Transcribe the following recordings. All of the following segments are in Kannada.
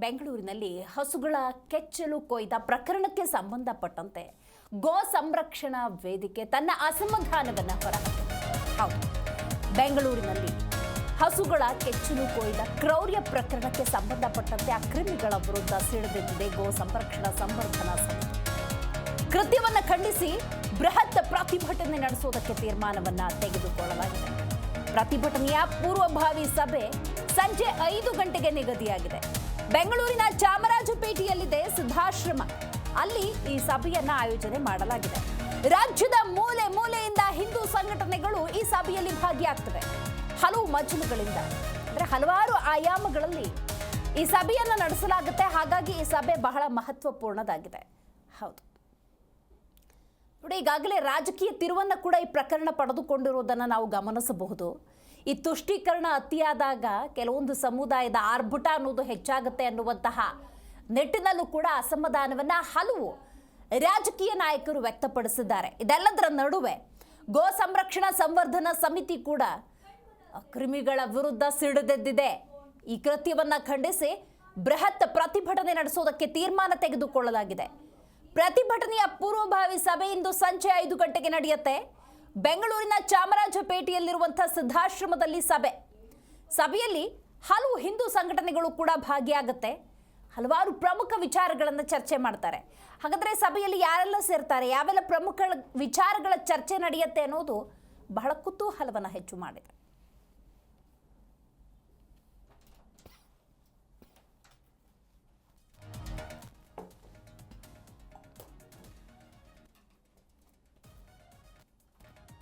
ಬೆಂಗಳೂರಿನಲ್ಲಿ ಹಸುಗಳ ಕೆಚ್ಚಲು ಕೊಯ್ದ ಪ್ರಕರಣಕ್ಕೆ ಸಂಬಂಧಪಟ್ಟಂತೆ ಗೋ ಸಂರಕ್ಷಣಾ ವೇದಿಕೆ ತನ್ನ ಅಸಮಾಧಾನವನ್ನು ಹೊರಹಾಕಿದೆ. ಹೌದು. ಬೆಂಗಳೂರಿನಲ್ಲಿ ಹಸುಗಳ ಕೆಚ್ಚಲು ಕೊಯ್ದ ಕ್ರೌರ್ಯ ಪ್ರಕರಣಕ್ಕೆ ಸಂಬಂಧಪಟ್ಟಂತೆ ಅಕ್ರಮಿಗಳ ವಿರುದ್ಧ ಸಿಡಿದೆದ್ದಿದೆ ಗೋ ಸಂರಕ್ಷಣಾ ಸಂವರ್ಧನಾ ಸಮಿತಿ. ಕೃತ್ಯವನ್ನು ಖಂಡಿಸಿ ಬೃಹತ್ ಪ್ರತಿಭಟನೆ ನಡೆಸುವುದಕ್ಕೆ ತೀರ್ಮಾನವನ್ನು ತೆಗೆದುಕೊಳ್ಳಲಾಗಿದೆ. ಪ್ರತಿಭಟನೆಯ ಪೂರ್ವಭಾವಿ ಸಭೆ ಸಂಜೆ ಐದು ಗಂಟೆಗೆ ನಿಗದಿಯಾಗಿದೆ. ಬೆಂಗಳೂರಿನ ಚಾಮರಾಜಪೇಟೆಯಲ್ಲಿದೆ ಸುಧಾಶ್ರಮ. ಅಲ್ಲಿ ಈ ಸಭೆಯನ್ನ ಆಯೋಜನೆ ಮಾಡಲಾಗಿದೆ. ರಾಜ್ಯದ ಮೂಲೆ ಮೂಲೆಯಿಂದ ಹಿಂದೂ ಸಂಘಟನೆಗಳು ಈ ಸಭೆಯಲ್ಲಿ ಭಾಗಿಯಾಗ್ತವೆ. ಹಲವು ಮಜಲುಗಳಿಂದ. ಅಂದ್ರೆ ಹಲವಾರು ಆಯಾಮಗಳಲ್ಲಿ ಈ ಸಭೆಯನ್ನ ನಡೆಸಲಾಗುತ್ತೆ. ಹಾಗಾಗಿ ಈ ಸಭೆ ಬಹಳ ಮಹತ್ವಪೂರ್ಣದಾಗಿದೆ. ಹೌದು. ನೋಡಿ, ಈಗಾಗಲೇ ರಾಜಕೀಯ ತಿರುವನ್ನ ಕೂಡ ಈ ಪ್ರಕರಣ ಪಡೆದುಕೊಂಡಿರುವುದನ್ನು ನಾವು ಗಮನಿಸಬಹುದು. ಈ ತುಷ್ಟೀಕರಣ ಅತಿಯಾದಾಗ ಕೆಲವೊಂದು ಸಮುದಾಯದ ಆರ್ಭಟ ಅನ್ನೋದು ಹೆಚ್ಚಾಗುತ್ತೆ ಅನ್ನುವಂತಹ ನಿಟ್ಟಿನಲ್ಲೂ ಕೂಡ ಅಸಮಾಧಾನವನ್ನು ಹಲವು ರಾಜಕೀಯ ನಾಯಕರು ವ್ಯಕ್ತಪಡಿಸಿದ್ದಾರೆ. ಇದೆಲ್ಲದರ ನಡುವೆ ಗೋ ಸಂರಕ್ಷಣಾ ಸಂವರ್ಧನಾ ಸಮಿತಿ ಕೂಡ ಕ್ರಿಮಿಗಳ ವಿರುದ್ಧ ಸಿಡಿದೆದ್ದಿದೆ ಈ ಕೃತ್ಯವನ್ನ ಖಂಡಿಸಿ ಬೃಹತ್ ಪ್ರತಿಭಟನೆ ನಡೆಸೋದಕ್ಕೆ ತೀರ್ಮಾನ ತೆಗೆದುಕೊಳ್ಳಲಾಗಿದೆ. ಪ್ರತಿಭಟನೆಯ ಪೂರ್ವಭಾವಿ ಸಭೆ ಇಂದು ಸಂಜೆ ಐದು ಗಂಟೆಗೆ ನಡೆಯುತ್ತೆ. ಬೆಂಗಳೂರಿನ ಚಾಮರಾಜಪೇಟೆಯಲ್ಲಿರುವಂತಹ ಸಿದ್ಧಾಶ್ರಮದಲ್ಲಿ ಸಭೆ. ಸಭೆಯಲ್ಲಿ ಹಲವು ಹಿಂದೂ ಸಂಘಟನೆಗಳು ಕೂಡ ಭಾಗಿಯಾಗುತ್ತೆ. ಹಲವಾರು ಪ್ರಮುಖ ವಿಚಾರಗಳನ್ನು ಚರ್ಚೆ ಮಾಡ್ತಾರೆ. ಹಾಗಾದ್ರೆ ಸಭೆಯಲ್ಲಿ ಯಾರೆಲ್ಲ ಸೇರ್ತಾರೆ? ಯಾವೆಲ್ಲ ಪ್ರಮುಖ ವಿಚಾರಗಳ ಚರ್ಚೆ ನಡೆಯುತ್ತೆ ಅನ್ನೋದು ಬಹಳ ಕುತೂಹಲವನ್ನು ಹೆಚ್ಚು ಮಾಡಿದೆ.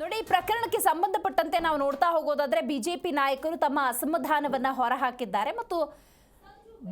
ನೋಡಿ, ಈ ಪ್ರಕರಣಕ್ಕೆ ಸಂಬಂಧಪಟ್ಟಂತೆ ನಾವು ನೋಡ್ತಾ ಹೋಗೋದಾದ್ರೆ ಬಿಜೆಪಿ ನಾಯಕರು ತಮ್ಮ ಅಸಮಾಧಾನವನ್ನ ಹೊರಹಾಕಿದ್ದಾರೆ ಮತ್ತು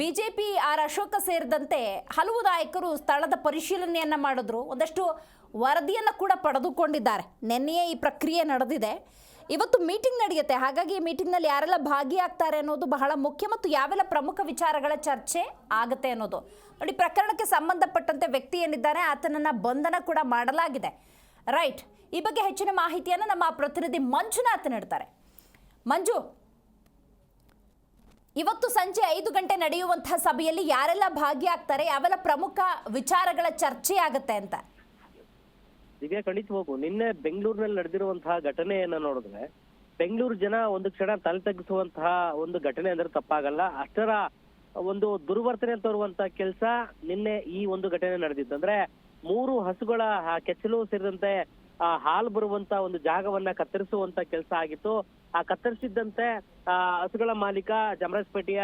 ಬಿಜೆಪಿ ಆರ್ ಅಶೋಕ ಸೇರಿದಂತೆ ಹಲವು ನಾಯಕರು ಸ್ಥಳದ ಪರಿಶೀಲನೆಯನ್ನ ಮಾಡಿದ್ರು. ಒಂದಷ್ಟು ವರದಿಯನ್ನು ಕೂಡ ಪಡೆದುಕೊಂಡಿದ್ದಾರೆ. ನಿನ್ನೆಯೇ ಈ ಪ್ರಕ್ರಿಯೆ ನಡೆದಿದೆ. ಇವತ್ತು ಮೀಟಿಂಗ್ ನಡೆಯುತ್ತೆ. ಹಾಗಾಗಿ ಈ ಮೀಟಿಂಗ್ನಲ್ಲಿ ಯಾರೆಲ್ಲ ಭಾಗಿಯಾಗ್ತಾರೆ ಅನ್ನೋದು ಬಹಳ ಮುಖ್ಯ ಮತ್ತು ಯಾವೆಲ್ಲ ಪ್ರಮುಖ ವಿಚಾರಗಳ ಚರ್ಚೆ ಆಗುತ್ತೆ ಅನ್ನೋದು. ನೋಡಿ, ಪ್ರಕರಣಕ್ಕೆ ಸಂಬಂಧಪಟ್ಟಂತೆ ವ್ಯಕ್ತಿ ಏನಿದ್ದಾರೆ, ಆತನನ್ನ ಬಂಧನ ಕೂಡ ಮಾಡಲಾಗಿದೆ. ರೈಟ್ ಈ ಬಗ್ಗೆ ಹೆಚ್ಚಿನ ಮಾಹಿತಿಯನ್ನು ನಮ್ಮ ಪ್ರತಿನಿಧಿ ಮಂಜುನಾಥ್ ನೀಡ್ತಾರೆ. ಮಂಜು, ಇವತ್ತು ಸಂಜೆ ಐದು ಗಂಟೆ ನಡೆಯುವಂತಹ ಸಭೆಯಲ್ಲಿ ಯಾರೆಲ್ಲ ಭಾಗಿಯಾಗ್ತಾರೆ, ಯಾವೆಲ್ಲ ಪ್ರಮುಖ ವಿಚಾರಗಳ ಚರ್ಚೆ ಆಗುತ್ತೆ ಅಂತ? ದಿವ್ಯಾ ಹೋಗು. ನಿನ್ನೆ ಬೆಂಗಳೂರಿನಲ್ಲಿ ನಡೆದಿರುವಂತಹ ಘಟನೆಯನ್ನ ನೋಡಿದ್ರೆ, ಬೆಂಗಳೂರು ಜನ ಒಂದು ಕ್ಷಣ ತಲೆ ತಗ್ಗಿಸುವಂತಹ ಒಂದು ಘಟನೆ ಅಂದ್ರೆ ತಪ್ಪಾಗಲ್ಲ. ಅಷ್ಟರ ಒಂದು ದುರ್ವರ್ತನೆ ತೋರುವಂತಹ ಕೆಲಸ ನಿನ್ನೆ ಈ ಒಂದು ಘಟನೆ ನಡೆದಿತ್ತು. ಅಂದ್ರೆ ಮೂರು ಹಸುಗಳ ಕೆಚ್ಚಲು ಸೇರಿದಂತೆ, ಆ, ಹಾಲು ಬರುವಂತ ಒಂದು ಜಾಗವನ್ನ ಕತ್ತರಿಸುವಂತ ಕೆಲಸ ಆಗಿತ್ತು. ಆ, ಕತ್ತರಿಸಿದ್ದಂತೆ, ಆ, ಹಸುಗಳ ಮಾಲೀಕ ಜಮರಾಜಪೇಟೆಯ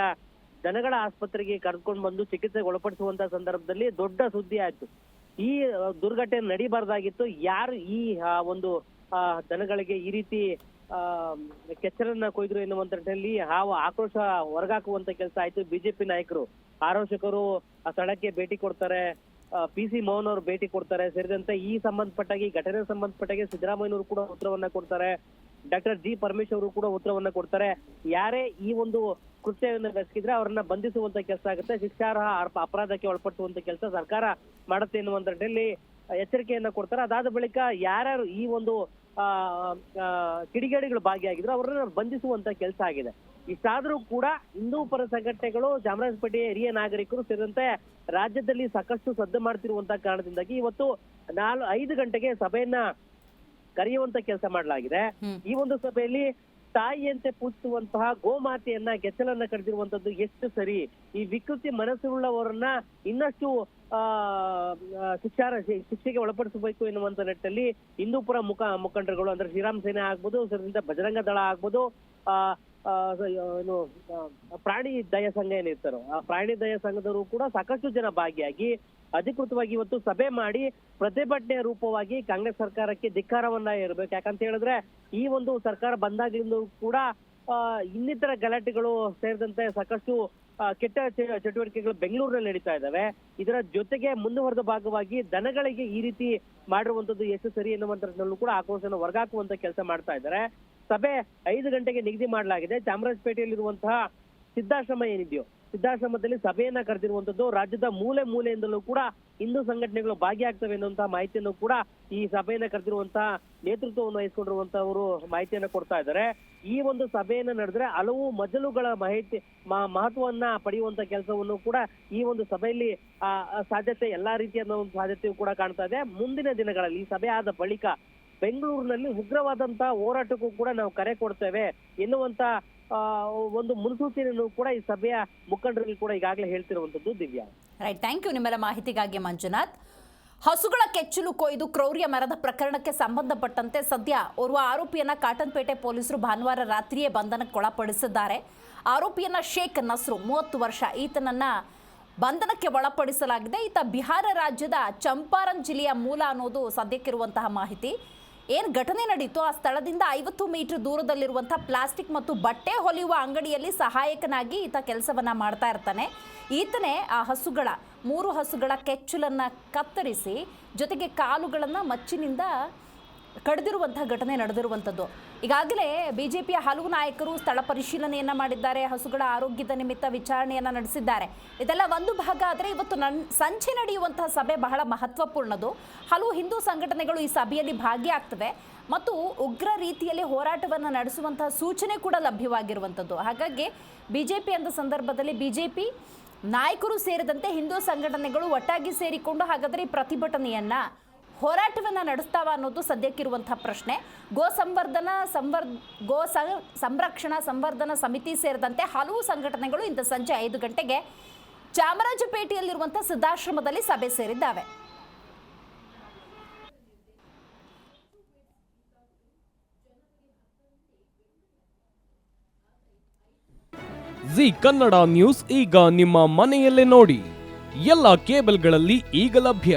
ಜನಗಳ ಆಸ್ಪತ್ರೆಗೆ ಕರೆದುಕೊಂಡು ಬಂದು ಚಿಕಿತ್ಸೆಗೆ ಒಳಪಡಿಸುವಂತ ಸಂದರ್ಭದಲ್ಲಿ ದೊಡ್ಡ ಸುದ್ದಿ ಆಯ್ತು. ಈ ದುರ್ಘಟನೆ ನಡಿಬಾರ್ದಾಗಿತ್ತು. ಯಾರು ಈ ಒಂದು ದನಗಳಿಗೆ ಈ ರೀತಿ ಕೆಚ್ಚಲನ್ನ ಕೊಯ್ದ್ರು ಎನ್ನುವಂತ ನಿಟ್ಟಿನಲ್ಲಿ ಹಾವು ಆಕ್ರೋಶ ಹೊರಗಾಕುವಂತ ಕೆಲಸ ಆಯ್ತು. ಬಿಜೆಪಿ ನಾಯಕರು ಆರೋಶಕರು ಆ ಸ್ಥಳಕ್ಕೆ ಭೇಟಿ ಕೊಡ್ತಾರೆ. ಪಿ ಸಿ ಮೋಹನ್ ಅವರು ಭೇಟಿ ಕೊಡ್ತಾರೆ. ಸೇರಿದಂತೆ ಈ ಸಂಬಂಧಪಟ್ಟಾಗಿ, ಘಟನೆ ಸಂಬಂಧಪಟ್ಟಾಗಿ ಸಿದ್ದರಾಮಯ್ಯನವರು ಕೂಡ ಉತ್ತರವನ್ನ ಕೊಡ್ತಾರೆ. ಡಾಕ್ಟರ್ ಜಿ ಪರಮೇಶ್ವರ್ ಅವರು ಕೂಡ ಉತ್ತರವನ್ನ ಕೊಡ್ತಾರೆ. ಯಾರೇ ಈ ಒಂದು ಕೃತ್ಯವನ್ನು ಬೆಸಗಿದ್ರೆ ಅವರನ್ನ ಬಂಧಿಸುವಂತ ಕೆಲಸ ಆಗುತ್ತೆ. ಶಿಕ್ಷಾರ್ಹ ಅಪ- ಅಪರಾಧಕ್ಕೆ ಒಳಪಡಿಸುವಂತ ಕೆಲಸ ಸರ್ಕಾರ ಮಾಡುತ್ತೆ ಎನ್ನುವಂತ ಎಚ್ಚರಿಕೆಯನ್ನ ಕೊಡ್ತಾರೆ. ಅದಾದ ಬಳಿಕ ಯಾರ್ಯಾರು ಈ ಒಂದು ಕಿಡಿಗೇಡಿಗಳು ಭಾಗಿಯಾಗಿದ್ರು, ಅವರನ್ನ ಬಂಧಿಸುವಂತ ಕೆಲಸ ಆಗಿದೆ. ಇಷ್ಟಾದ್ರೂ ಕೂಡ ಹಿಂದೂ ಪರ ಸಂಘಟನೆಗಳು ಚಾಮರಾಜಪೇಟೆಯ ಹಿರಿಯ ನಾಗರಿಕರು ಸೇರಿದಂತೆ ರಾಜ್ಯದಲ್ಲಿ ಸಾಕಷ್ಟು ಸದ್ದು ಮಾಡ್ತಿರುವಂತಹ ಕಾರಣದಿಂದಾಗಿ ಇವತ್ತು ನಾಲ್ ಐದು ಗಂಟೆಗೆ ಸಭೆಯನ್ನ ಕರೆಯುವಂತ ಕೆಲಸ ಮಾಡಲಾಗಿದೆ. ಈ ಒಂದು ಸಭೆಯಲ್ಲಿ ತಾಯಿಯಂತೆ ಪೂಜಿಸುವಂತಹ ಗೋಮಾತೆಯನ್ನ ಗೆಚ್ಚಲನ್ನ ಕರೆದಿರುವಂತದ್ದು ಎಷ್ಟು ಸರಿ? ಈ ವಿಕೃತಿ ಮನಸ್ಸುಳ್ಳವರನ್ನ ಇನ್ನಷ್ಟು ಆ ಶಿಕ್ಷಾರ ಶಿಕ್ಷೆಗೆ ಒಳಪಡಿಸಬೇಕು ಎನ್ನುವಂತ ನಿಟ್ಟಿನಲ್ಲಿ ಹಿಂದೂಪುರ ಮುಖ ಮುಖಂಡರುಗಳು ಅಂದ್ರೆ ಶ್ರೀರಾಮ್ ಸೇನೆ ಆಗ್ಬೋದು ಸೇರಿದಂತೆ ಬಜರಂಗ ದಳ ಆಗ್ಬೋದು ಆ ಏನು ಪ್ರಾಣಿ ದಯ ಸಂಘ ಏನಿರ್ತಾರೋ, ಆ ಪ್ರಾಣಿ ದಯ ಸಂಘದವರು ಕೂಡ ಸಾಕಷ್ಟು ಜನ ಭಾಗಿಯಾಗಿ ಅಧಿಕೃತವಾಗಿ ಇವತ್ತು ಸಭೆ ಮಾಡಿ ಪ್ರತಿಭಟನೆ ರೂಪವಾಗಿ ಕಾಂಗ್ರೆಸ್ ಸರ್ಕಾರಕ್ಕೆ ಧಿಕ್ಕಾರವನ್ನ ಇರಬೇಕು ಯಾಕಂತ ಹೇಳಿದ್ರೆ ಈ ಒಂದು ಸರ್ಕಾರ ಬಂದಾಗಿಂದ ಕೂಡ ಇನ್ನಿತರ ಗಲಾಟೆಗಳು ಸೇರಿದಂತೆ ಸಾಕಷ್ಟು ಕೆಟ್ಟ ಚಟುವಟಿಕೆಗಳು ಬೆಂಗಳೂರಿನಲ್ಲಿ ನಡೀತಾ ಇದಾವೆ. ಇದರ ಜೊತೆಗೆ ಮುಂದುವರೆದ ಭಾಗವಾಗಿ ದನಗಳಿಗೆ ಈ ರೀತಿ ಮಾಡಿರುವಂತದ್ದು ಎಷ್ಟು ಸರಿ ಎನ್ನುವಂತರಲ್ಲೂ ಕೂಡ ಆಕ್ರೋಶವನ್ನು ಹೊರಗಾಕುವಂತ ಕೆಲಸ ಮಾಡ್ತಾ ಇದ್ದಾರೆ ಸಭೆ ಐದು ಗಂಟೆಗೆ ನಿಗದಿ ಮಾಡಲಾಗಿದೆ. ಚಾಮರಾಜಪೇಟೆಯಲ್ಲಿರುವಂತಹ ಸಿದ್ಧಾಶ್ರಮ ಏನಿದೆಯೋ ಸಿದ್ಧಾಶ್ರಮದಲ್ಲಿ ಸಭೆಯನ್ನ ಕರೆದಿರುವಂತದ್ದು ರಾಜ್ಯದ ಮೂಲೆ ಮೂಲೆಯಿಂದಲೂ ಕೂಡ ಹಿಂದೂ ಸಂಘಟನೆಗಳು ಭಾಗಿಯಾಗ್ತವೆ ಎನ್ನುವಂತಹ ಮಾಹಿತಿಯನ್ನು ಕೂಡ ಈ ಸಭೆಯನ್ನ ಕರೆದಿರುವಂತಹ ನೇತೃತ್ವವನ್ನು ವಹಿಸಿಕೊಂಡಿರುವಂತಹವರು ಮಾಹಿತಿಯನ್ನು ಕೊಡ್ತಾ ಇದ್ದಾರೆ. ಈ ಒಂದು ಸಭೆಯನ್ನ ನಡೆದ್ರೆ ಹಲವು ಮಜಲುಗಳ ಮಾಹಿತಿ ಮಹತ್ವವನ್ನ ಪಡೆಯುವಂತ ಕೆಲಸವನ್ನು ಕೂಡ ಈ ಒಂದು ಸಭೆಯಲ್ಲಿ ಆ, ಸಾಧ್ಯತೆ ಎಲ್ಲಾ ರೀತಿಯ ಒಂದು ಸಾಧ್ಯತೆಯು ಕೂಡ ಕಾಣ್ತಾ ಇದೆ. ಮುಂದಿನ ದಿನಗಳಲ್ಲಿ ಈ ಸಭೆ ಆದ ಬಳಿಕ ಬೆಂಗಳೂರಿನಲ್ಲಿ ಉಗ್ರವಾದಂತಹ ಹೋರಾಟಕ್ಕೂ ಕೂಡ ನಾವು ಕರೆ ಕೊಡ್ತೇವೆ ಎನ್ನುವಂತ ಒಂದು ಮುನ್ಸೂಚನೆಯನ್ನು ಕೂಡ ಈ ಸಭೆಯ ಮುಖಂಡರಲ್ಲಿ ಕೂಡ ಈಗಾಗಲೇ ಹೇಳ್ತಿರುವಂತದ್ದು ದಿವ್ಯಾ. ರೈಟ್ ಥ್ಯಾಂಕ್ ಯು ನಿಮ್ಮೆಲ್ಲ ಮಾಹಿತಿಗಾಗಿ ಮಂಜುನಾಥ್. ಹಸುಗಳ ಕೆಚ್ಚಲು ಕೊಯ್ದು ಕ್ರೌರ್ಯ ಮರದ ಪ್ರಕರಣಕ್ಕೆ ಸಂಬಂಧಪಟ್ಟಂತೆ ಸದ್ಯ ಓರ್ವ ಆರೋಪಿಯನ್ನ ಕಾಟನ್ಪೇಟೆ ಪೊಲೀಸರು ಭಾನುವಾರ ರಾತ್ರಿಯೇ ಬಂಧನಕ್ಕೆ ಒಳಪಡಿಸಿದ್ದಾರೆ. ಆರೋಪಿಯನ್ನ ಶೇಖ್ ನಸ್ರು, ಮೂವತ್ತು ವರ್ಷ, ಈತನನ್ನ ಬಂಧನಕ್ಕೆ ಒಳಪಡಿಸಲಾಗಿದೆ. ಈತ ಬಿಹಾರ ರಾಜ್ಯದ ಚಂಪಾರನ್ ಜಿಲ್ಲೆಯ ಮೂಲ ಅನ್ನೋದು ಸದ್ಯಕ್ಕಿರುವಂತಹ ಮಾಹಿತಿ. ಏನು ಘಟನೆ ನಡೀತು ಆ ಸ್ಥಳದಿಂದ ಐವತ್ತು ಮೀಟರ್ ದೂರದಲ್ಲಿರುವಂಥ ಪ್ಲಾಸ್ಟಿಕ್ ಮತ್ತು ಬಟ್ಟೆ ಹೊಲಿಯುವ ಅಂಗಡಿಯಲ್ಲಿ ಸಹಾಯಕನಾಗಿ ಈತ ಕೆಲಸವನ್ನ ಮಾಡ್ತಾ ಇರ್ತಾನೆ. ಈತನೇ ಆ ಹಸುಗಳ, ಮೂರು ಹಸುಗಳ ಕೆಚ್ಚಲನ್ನ ಕತ್ತರಿಸಿ ಜೊತೆಗೆ ಕಾಲುಗಳನ್ನು ಮಚ್ಚಿನಿಂದ ಕಡಿದಿರುವಂತಹ ಘಟನೆ ನಡೆದಿರುವಂಥದ್ದು. ಈಗಾಗಲೇ ಬಿಜೆಪಿಯ ಹಲವು ನಾಯಕರು ಸ್ಥಳ ಪರಿಶೀಲನೆಯನ್ನ ಮಾಡಿದ್ದಾರೆ, ಹಸುಗಳ ಆರೋಗ್ಯದ ನಿಮಿತ್ತ ವಿಚಾರಣೆಯನ್ನ ನಡೆಸಿದ್ದಾರೆ. ಇದೆಲ್ಲ ಒಂದು ಭಾಗ ಆದರೆ ಇವತ್ತು ನನ್ ಸಂಚೆ ನಡೆಯುವಂತಹ ಸಭೆ ಬಹಳ ಮಹತ್ವಪೂರ್ಣದು. ಹಲವು ಹಿಂದೂ ಸಂಘಟನೆಗಳು ಈ ಸಭೆಯಲ್ಲಿ ಭಾಗಿಯಾಗ್ತವೆ ಮತ್ತು ಉಗ್ರ ರೀತಿಯಲ್ಲಿ ಹೋರಾಟವನ್ನು ನಡೆಸುವಂತಹ ಸೂಚನೆ ಕೂಡ ಲಭ್ಯವಾಗಿರುವಂಥದ್ದು. ಹಾಗಾಗಿ ಬಿಜೆಪಿ ಅಂದ ಸಂದರ್ಭದಲ್ಲಿ ಬಿಜೆಪಿ ನಾಯಕರು ಸೇರಿದಂತೆ ಹಿಂದೂ ಸಂಘಟನೆಗಳು ಒಟ್ಟಾಗಿ ಸೇರಿಕೊಂಡು ಹಾಗಾದರೆ ಈ ಪ್ರತಿಭಟನೆಯನ್ನ ಹೋರಾಟವನ್ನ ನಡೆಸ್ತಾವ ಅನ್ನೋದು ಸದ್ಯಕ್ಕಿರುವಂತಹ ಪ್ರಶ್ನೆ. ಗೋ ಸಂವರ್ಧನಾ, ಸಂವರ್, ಗೋ ಸಂರಕ್ಷಣಾ ಸಂವರ್ಧನ ಸಮಿತಿ ಸೇರಿದಂತೆ ಹಲವು ಸಂಘಟನೆಗಳು ಇಂದು ಸಂಜೆ ಐದು ಗಂಟೆಗೆ ಚಾಮರಾಜಪೇಟೆಯಲ್ಲಿರುವಂಥ ಸಿದ್ಧಾಶ್ರಮದಲ್ಲಿ ಸಭೆ ಸೇರಿದ್ದಾವೆ. ಜಿ ಕನ್ನಡ ನ್ಯೂಸ್ ಈಗ ನಿಮ್ಮ ಮನೆಯಲ್ಲೇ ನೋಡಿ. ಎಲ್ಲ ಕೇಬಲ್ಗಳಲ್ಲಿ ಈಗ ಲಭ್ಯ.